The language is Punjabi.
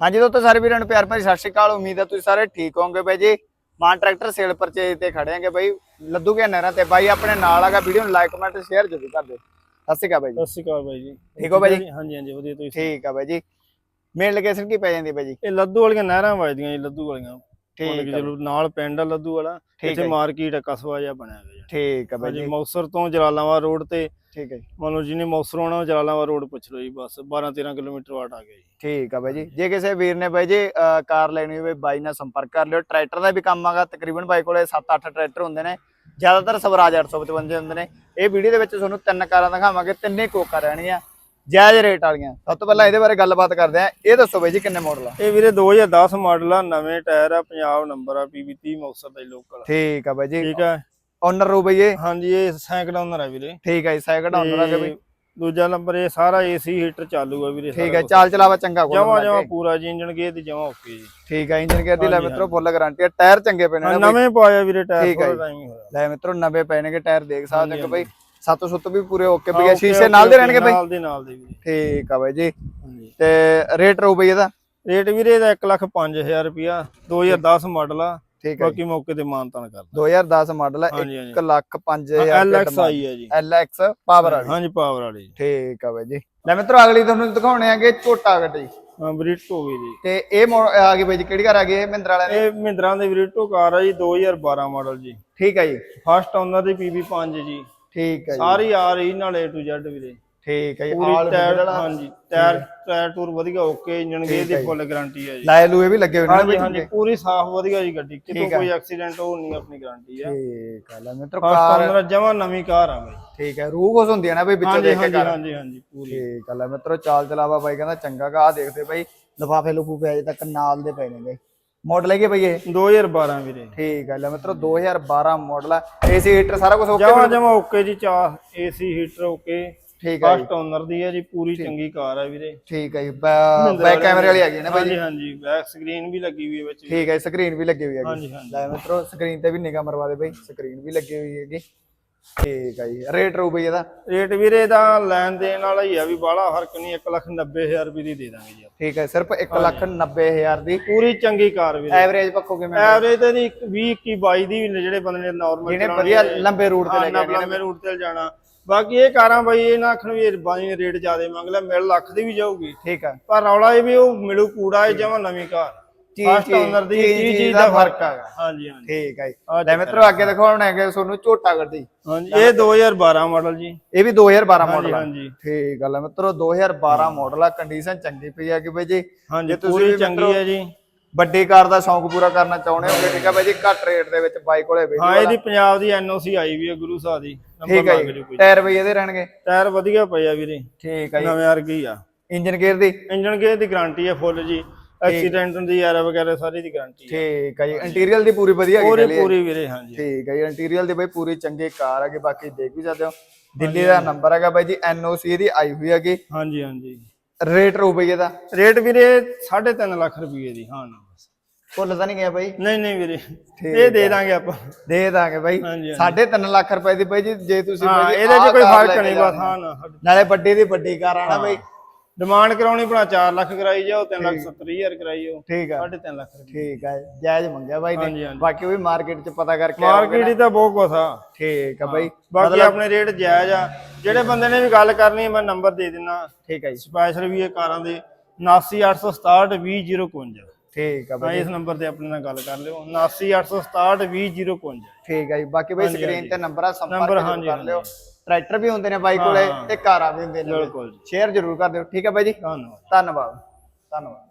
ਹਾਂਜੀ ਦੋਸਤੋ ਸਾਰੇ ਵੀਰਾਂ ਨੂੰ ਪਿਆਰ ਭਰੀ ਸਤਿ ਸ਼੍ਰੀ ਅਕਾਲ। ਉਮੀਦ ਹੈ ਤੁਸੀਂ ਸਾਰੇ ਠੀਕ ਹੋਵੋਗੇ ਬਾਈ ਜੀ। ਮਾਨ ਟਰੈਕਟਰ ਸੇਲ ਪਰਚੇਜ ਤੇ ਖੜੇ ਆਂਗੇ ਬਾਈ। ਲੱਦੂ ਕੇ ਨਹਿਰਾਂ ਤੇ। ਬਾਈ ਆਪਣੇ ਨਾਲ ਆਗਾ ਵੀਡੀਓ ਨੂੰ ਲਾਈਕ ਕਮੈਂਟ ਸ਼ੇਅਰ ਜ਼ਰੂਰ ਕਰ ਦਿਓ। ਸਤਿ ਸ਼੍ਰੀ ਅਕਾਲ ਬਾਈ ਜੀ। ਸਤਿ ਸ਼੍ਰੀ ਅਕਾਲ ਬਾਈ ਜੀ। ਠੀਕ ਹੋ ਬਾਈ ਜੀ? ਹਾਂਜੀ ਹਾਂਜੀ ਵਧੀਆ ਤੁਸੀਂ ਠੀਕ ਆ ਬਾਈ ਜੀ। ਮੇਨ ਲੋਕੇਸ਼ਨ ਕੀ ਪੈ ਜਾਂਦੀ ਬਾਈ ਜੀ? ਇਹ ਲੱਦੂ ਵਾਲੀਆਂ ਨਹਿਰਾਂ ਵੱਜਦੀਆਂ ਜੀ ਲੱਦੂ ਵਾਲੀਆਂ। ਠੀਕ ਆ ਚਲੋ ਨਾਲ ਪਿੰਡ ਆ ਲੱਦੂ ਵਾਲਾ ਇੱਥੇ ਹੈ ਮਾਰਕੀਟ ਆ ਕਸਬਾ ਜਿਹਾ ਬਣਿਆ ਹੋਇਆ ਠੀਕ ਆ ਬਾਈ ਜੀ। ਮੌਸਰ ਤੋਂ ਜਲਾਲਾਬਾਦ ਰੋਡ ਤੇ ਠੀਕ ਹੈ ਜੀ। ਮੰਨ ਲਓ ਜਿਹਨੇ ਮੌਸਰ ਉਹ ਜਲਾਲਾਬਾਦ ਰੋਡ ਪੁੱਛ ਲਓ ਜੀ ਬਸ 12 13 ਕਿਲੋਮੀਟਰ ਵਾਟ ਆ ਗਿਆ ਜੀ। ਠੀਕ ਆ ਬਾਈ ਜੀ। ਜੇ ਕਿਸੇ ਵੀਰ ਨੇ ਬਾਈ ਜੀ ਕਾਰ ਲੈਣੀ ਹੋਵੇ ਬਾਈ ਨਾਲ ਸੰਪਰਕ ਕਰ ਲਿਓ। ਟਰੈਕਟਰ ਦਾ ਵੀ ਕੰਮ ਆਗਾ ਤਕਰੀਬਨ ਬਾਈ ਕੋਲੇ 7-8 ਟਰੈਕਟਰ ਹੁੰਦੇ ਨੇ। ਜ਼ਿਆਦਾਤਰ ਸਵਰਾਜ 855 ਹੁੰਦੇ ਨੇ। ਇਹ ਵੀਡੀਓ ਦੇ ਵਿੱਚ ਤੁਹਾਨੂੰ ਤਿੰਨ ਕਾਰਾਂ ਦਿਖਾਵਾਂਗੇ ਤਿੰਨੇ ਕੋਕਾ ਰਹਿਣੀਆਂ ਜਾਇਜ਼ ਰੇਟ ਵਾਲੀਆਂ। ਸਭ ਤੋਂ ਪਹਿਲਾਂ ਇਹਦੇ ਬਾਰੇ ਗੱਲਬਾਤ ਕਰਦੇ ਆਂ ਇਹ ਦੱਸੋ ਬਾਈ ਜੀ ਕਿੰਨੇ ਮਾਡਲ ਆ? ਇਹ ਵੀਰੇ 2010 ਮਾਡਲ ਆ ਨਵੇਂ ਟਾਇਰ ਆ ਪੰਜਾਬ ਨੰਬਰ ਆ PB30 ਮੌਸਰ ਦਾ ਲੋਕਲ ਠੀਕ ਆ ਬਾਈ ਜੀ। ਠੀਕ ਆ। ਓਨਰ ਰੂ ਬਈ ਇਹ? ਹਾਂਜੀ ਇਹ ਸਾਈਕਲ ਓਨਰ ਆ ਵੀਰੇ। ਠੀਕ ਆ ਜੀ ਸੈਕਿੰਡ ਓਨਰ ਆ ਤੇ ਬਈ। ਦੂਜਾ ਨੰਬਰ ਇਹ ਸਾਰਾ ਏਸੀ ਹੀਟਰ ਚਾਲੂ ਆ ਵੀਰੇ ਠੀਕ ਹੈ ਚਾਲ ਚਲਾਵਾ ਚੰਗਾ ਕੋਲ ਜਮਾ ਜਮਾ ਪੂਰਾ ਜੀ ਇੰਜਨ ਗੇਅਰ ਤੇ ਜਮਾ ਓਕੇ ਜੀ। ਠੀਕ ਆ ਇੰਜਨ ਗੇਅਰ ਦੀ ਲੈ ਮਿੱਤਰੋ ਫੁੱਲ ਗਾਰੰਟੀ ਆ ਟਾਇਰ ਚੰਗੇ ਪਏ ਨੇ ਹਾਂ। ਨਵੇਂ ਪਾਇਆ ਵੀਰੇ ਟਾਇਰ ਥੋੜਾ। ਟਾਈਮ ਹੀ ਹੋਇਆ। ਲੈ ਮਿੱਤਰੋ 90 ਪਏ ਨੇਗੇ ਟਾਇਰ ਦੇਖ ਸਕਦੇ ਹੋ ਬਈ ਸੱਤ ਸੁੱਤ ਵੀ ਪੂਰੇ ਓਕੇ ਹਾਂ, okay, ਸ਼ੀਸ਼ੇ ਨਾਲ ਦੇ ਰਹਿਣਗੇ ਬਈ? ਨਾਲ ਦੇ ਨਾਲ ਦੇ ਵੀਰੇ। ਠੀਕ ਆ ਬਾਈ ਜੀ। ਤੇ ਰੇਟ ਰੂ ਬਈ ਇਹਦਾ? ਰੇਟ ਵੀਰੇ ਇਹਦਾ 1 ਲੱਖ 5000 ਰੁਪਿਆ 2010 ਮਾਡਲ ਆ। ਠੀਕ ਹੈ ਬਾਕੀ ਮੌਕੇ ਤੇ ਮਾਨਤਾਨ ਕਰਦਾ 2010 ਮਾਡਲ ਹੈ ਹਾਂਜੀ, ਹਾਂਜੀ। 1 ਲੱਖ 5000 LX ਆਈ ਹੈ ਜੀ। LX ਪਾਵਰ ਵਾਲੀ। ਹਾਂਜੀ ਪਾਵਰ ਵਾਲੀ। ਠੀਕ ਆ ਬਾਈ ਜੀ। ਲੈ ਮਿੱਤਰੋ ਅਗਲੀ ਤੁਹਾਨੂੰ ਦਿਖਾਉਣੇ ਆਗੇ ਝੋਟਾ ਗੱਡੀ। ਹਾਂ ਬਰੀਟੋ ਵੀ ਜੀ। ਤੇ ਇਹ ਆ ਗਈ ਬਾਈ ਜੀ ਕਿਹੜੀ ਕਾਰ ਆ ਗਈ? ਇਹ ਮਹਿੰਦਰਾ ਵਾਲਿਆਂ ਦੀ? ਇਹ ਮਹਿੰਦਰਾ ਦੇ ਬਰੀਟੋ ਕਾਰ ਆ ਜੀ 2012 ਮਾਡਲ ਜੀ। ਠੀਕ ਹੈ ਜੀ। ਫਸਟ ਓਨਰ ਦੀ PB5 ਜੀ। ਠੀਕ ਹੈ ਜੀ। ਸਾਰੀ ਆ ਰਹੀ ਨਾਲ A to Z ਵੀਰੇ। ਠੀਕ ਹੈ ਜੀ ਆਲ ਟਾਇਰ ਹਾਂਜੀ। ਟਾਇਰ ਟਾਇਰ ਟੂਰ ਵਧੀਆ ਓਕੇ ਇੰਜਨ ਗੇਅਰ ਦੀ ਫੁੱਲ ਗਾਰੰਟੀ ਹੈ ਜੀ। ਲਾਏ ਲੂਏ ਵੀ ਲੱਗੇ ਹੋਏ ਨੇ ਹਾਂਜੀ ਪੂਰੀ ਸਾਫ਼ ਵਧੀਆ ਜੀ ਗੱਡੀ। ਕਿਤੋਂ। ਕੋਈ ਐਕਸੀਡੈਂਟ ਹੋ ਨਹੀਂ ਆਪਣੀ ਗਾਰੰਟੀ ਹੈ। ਠੀਕ ਹੈ ਲੈ ਮਿੱਤਰੋ ਕਾਰ ਓਨਰ ਜਮਾ ਨਵੀਂ ਕਾਰ ਆ ਬਈ। ਠੀਕ ਹੈ ਰੂਹ ਖੁਸ਼ ਹੁੰਦੀ ਹੈ ਨਾ ਬਈ ਵਿੱਚੋਂ ਦੇਖ ਕੇ ਕਾਰ। ਹਾਂਜੀ ਹਾਂਜੀ ਪੂਰੀ। ਠੀਕ ਹੈ ਲੈ ਮਿੱਤਰੋ ਚਾਲ ਚਲਾਵਾ ਬਾਈ ਕਹਿੰਦਾ ਚੰਗਾ ਆ ਦੇਖਦੇ ਬਾਈ ਲਫਾਫੇ ਲਫੂਫੇ ਅਜੇ ਤੱਕ ਨਾਲ ਦੇ ਪਏ ਨੇ ਬਈ। ਮਾਡਲ ਹੈਗੇ ਬਈ ਇਹ? 2012 ਵੀਰੇ। ਠੀਕ ਹੈ ਲੈ ਮਿੱਤਰੋ 2012 ਮਾਡਲ ਆ ਏਸੀ ਹੀਟਰ ਸਾਰਾ ਕੁਝ ਓਕੇ ਜਮਾ ਜਮਾ ਓਕੇ ਜੀ ਚਾ ਏਸੀ ਹੀਟਰ ਓਕੇ ਠੀਕ ਹੈ ਫਸਟ ਓਨਰ ਦੀ ਹੈ ਜੀ ਪੂਰੀ ਚੰਗੀ ਕਾਰ ਹੈ ਵੀਰੇ। ਠੀਕ ਹੈ ਜੀ ਬੈਕ ਕੈਮਰੇ ਵਾਲੀ ਹੈਗੀ ਨਾ ਬਾਈ ਜੀ ਹਾਂਜੀ ਬੈਕ ਸਕਰੀਨ ਵੀ ਲੱਗੀ ਹੋਈ ਹੈ ਵਿੱਚ ਠੀਕ ਹੈ ਸਕਰੀਨ ਵੀ ਲੱਗੀ ਹੋਈ ਹੈਗੀ ਲੈ ਮਿੱਤਰੋ ਸਕਰੀਨ ਤੇ ਵੀ ਨਿਗਾਹ ਮਰਵਾ ਦੇ ਬਾਈ ਸਕਰੀਨ ਵੀ ਲੱਗੀ ਹੋਈ ਹੈਗੀ। ਠੀਕ ਹੈ ਜੀ ਰੇਟ ਰੂ ਬਈ ਇਹਦਾ? ਰੇਟ ਵੀਰੇ ਦਾ ਲੈਣ ਦੇਣ ਵਾਲਾ ਹੀ ਆ ਵੀ ਬਾਹਲਾ ਫ਼ਰਕ ਨਹੀਂ 190000 ਰੁਪਏ ਦੀ ਦੇ ਦਾਂਗੇ ਜੀ। ਠੀਕ ਹੈ ਸਿਰਫ 190000 ਦੀ। ਪੂਰੀ ਚੰਗੀ ਕਾਰ ਵੀਰੇ। ਐਵਰੇਜ ਪੱਖੋਂ ਕਿਵੇਂ ਐਵਰੇਜ ਤੇ ਦੀ 20 21 22 ਦੀ ਜਿਹੜੇ ਬੰਦੇ ਨੇ ਨਾਰਮਲ ਜਿਹਨੇ ਵਧੀਆ ਲੰਬੇ ਰੂਟ ਤੇ ਲੈ ਕੇ ਲੰਬੇ ਰੂਟ ਤੇ ਜਾਣਾ। ਬਾਕੀ ਇਹ ਕਾਰਾਂ ਬਾਈ ਇਹ ਨਾ ਆਖਣ ਵੀ ਇਹ ਬਾਈ ਰੇਟ ਜ਼ਿਆਦੇ ਮੰਗ ਲਿਆ ਮਿਲ ਲੱਖ ਦੀ ਵੀ ਜਾਊਗੀ। ਠੀਕ ਹੈ ਪਰ ਰੌਲਾ ਇਹ ਵੀ ਉਹ ਮਿਲੂ ਕੂੜਾ ਇਹ ਜਮਾ ਨਵੀਂ ਕਾਰ। ਫਸਟ ਓਨਰ ਦੀ ਚੀਜ਼- ਚੀਜ਼ ਦਾ ਫ਼ਰਕ ਹੈਗਾ। ਹਾਂਜੀ ਹਾਂਜੀ। ਠੀਕ ਹੈ ਜੀ। ਲੈ ਮਿੱਤਰੋ ਅੱਗੇ ਦਿਖਾਉਣਾ ਹੈਗਾ ਤੁਹਾਨੂੰ ਝੋਟਾ ਗੱਡੀ। ਹਾਂਜੀ ਇਹ 2012 ਮਾਡਲ ਜੀ। ਇਹ ਵੀ 2012 ਹਾਂਜੀ ਮਾਡਲ ਆ। ਹਾਂਜੀ। ਠੀਕ ਗੱਲ ਹੈ ਮਿੱਤਰੋ 2012 ਮਾਡਲ ਆ। ਕੰਡੀਸ਼ਨ ਚੰਗੀ ਪਈ ਆ ਕਿ ਬਈ ਜੀ ਹਾਂਜੀ ਤੁਸੀਂ ਪੂਰੀ ਚੰਗੀ ਹੈ ਜੀ। ਵੱਡੀ ਕਾਰ ਦਾ ਸ਼ੌਂਕ ਪੂਰਾ ਕਰਨਾ ਚਾਹੁੰਦੇ ਹੋਗੇ ਠੀਕ ਹੈ ਬਾਈ ਜੀ? ਘੱਟ ਰੇਟ ਦੇ ਵਿੱਚ ਬਾਈਕ ਕੋਲੇ ਵੇਚ ਹਾਂ ਇਹਦੀ ਪੰਜਾਬ ਦੀ ਐਨਓਸੀ ਆਈ ਵੀ ਹੈ ਗੁਰੂ ਸਾਹਿਬ ਦੀ। ਠੀਕ ਹੈ ਜੀ। ਟਾਇਰ ਬਈ ਇਹਦੇ ਰਹਿਣਗੇ? ਟਾਇਰ ਵਧੀਆ ਪਏ ਆ ਵੀਰੇ। ਠੀਕ ਹੈ ਜੀ। ਨਵੇਂ ਵਰਗੀ ਆ। ਇੰਜਨ ਗੇਅਰ ਦੀ? ਇੰਜਨ ਗੇਅਰ ਦੀ ਗਾਰੰਟੀ ਹੈ ਫੁੱਲ ਜੀ। ਐਕਸੀਡੈਂਟ ਦੀ ਯਾਰ ਵਗੈਰਾ ਸਾਰੀ ਦੀ ਗਾਰੰਟੀ ਹੈ ਠੀਕ ਹੈ ਜੀ। ਇੰਟੀਰੀਅਰ ਦੀ ਪੂਰੀ ਵਧੀਆ ਹੈਗੀ ਪੂਰੀ। ਪੂਰੀ ਵੀਰੇ ਹਾਂਜੀ ਠੀਕ ਹੈ ਜੀ। ਇੰਟੀਰੀਅਰ ਦੀ ਬਈ ਪੂਰੀ ਚੰਗੀ ਕਾਰ ਹੈਗੀ ਬਾਕੀ ਦੇਖ ਵੀ ਸਕਦੇ ਹੋ। ਦਿੱਲੀ ਦਾ ਨੰਬਰ ਹੈਗਾ ਬਾਈ ਜੀ ਐਨਓਸੀ ਦੀ ਆਈ ਹੋਈ ਹੈਗੀ। ਹਾਂਜੀ ਹਾਂਜੀ ਰੇਟ ਰੂ ਬਈ ਇਹਦਾ? ਰੇਟ ਵੀਰੇ 3.5 ਲੱਖ ਰੁਪਏ ਦੀ ਹਾਂ ਨਾ ਬਸ। ਭੁੱਲ ਤਾਂ ਨਹੀਂ ਗਿਆ ਬਾਈ? ਨਹੀਂ ਨਹੀਂ ਵੀਰੇ। ਇਹ ਦੇ ਦਾਂਗੇ ਆਪਾਂ। ਦੇ ਦਾਂਗੇ ਬਾਈ। ਹਾਂਜੀ, 3.5 ਲੱਖ ਰੁਪਏ ਦੀ ਬਾਈ ਜੀ ਜੇ ਤੁਸੀਂ ਹਾਂ ਇਹਦੇ 'ਚ ਕੋਈ ਫ਼ਰਕ ਨਹੀਂ ਬਸ ਹਾਂ। ਨਾ ਨਾਲੇ ਵੱਡੀ ਦੀ ਵੱਡੀ ਕਾਰ ਆਣਾ ਬਾਈ। ਡਿਮਾਂਡ ਕਰਾਉਣੀ ਭਲਾ 4 ਲੱਖ ਕਰਾਈ ਜਾਓ 3 ਲੱਖ 70 ਹਜ਼ਾਰ ਕਰਾਈ ਜਾਓ। ਠੀਕ ਆ। 3.5 ਲੱਖ ਰੁਪਏ ਠੀਕ ਆ ਜਾਇਜ਼ ਮੰਗਿਆ ਬਾਈ ਨੇ। ਬਾਕੀ ਉਹ ਵੀ ਮਾਰਕੀਟ 'ਚ ਪਤਾ ਕਰਕੇ ਮਾਰਕੀਟ ਨਾ। ਹੀ ਤਾਂ ਬਹੁਤ ਕੁਛ ਆ। ਠੀਕ ਆ ਬਾਈ। ਬਾਕੀ ਆਪਣੇ ਰੇਟ ਜਾਇਜ਼ ਆ। ਜਿਹੜੇ ਬੰਦੇ ਨੇ ਵੀ ਗੱਲ ਕਰਨੀ ਹੈ ਮੈਂ ਨੰਬਰ ਦੇ ਦਿੰਨਾ ਠੀਕ ਆ ਜੀ। ਸਪੈਸ਼ਲ ਵੀ ਇਹ ਕਾਰਾਂ ਦੇ 79867 20051 ਠੀਕ ਆ ਹਾਂ ਬਾਈ। ਇਸ ਨੰਬਰ ਤੇ ਆਪਣੇ ਨਾਲ ਗੱਲ ਕਰ ਲਿਓ। 79867 20051 ਠੀਕ ਆ ਜੀ। ਬਾਕੀ ਬਾਈ ਸਕਰੀਨ ਤੇ ਨੰਬਰ ਆ ਸੰਪਰਕ ਕਰ ਲਿਓ। ਟਰੈਕਟਰ ਵੀ ਹੁੰਦੇ ਨੇ ਬਾਈ ਕੋਲੇ ਤੇ ਕਾਰਾਂ ਵੀ ਹੁੰਦੇ ਨੇ। ਬਿਲਕੁਲ ਜੀ। ਸ਼ੇਅਰ ਜ਼ਰੂਰ ਕਰ ਦਿਓ। ਠੀਕ ਆ ਬਾਈ ਜੀ। ਧੰਨਵਾਦ। ਧੰਨਵਾਦ। ਧੰਨਵਾਦ।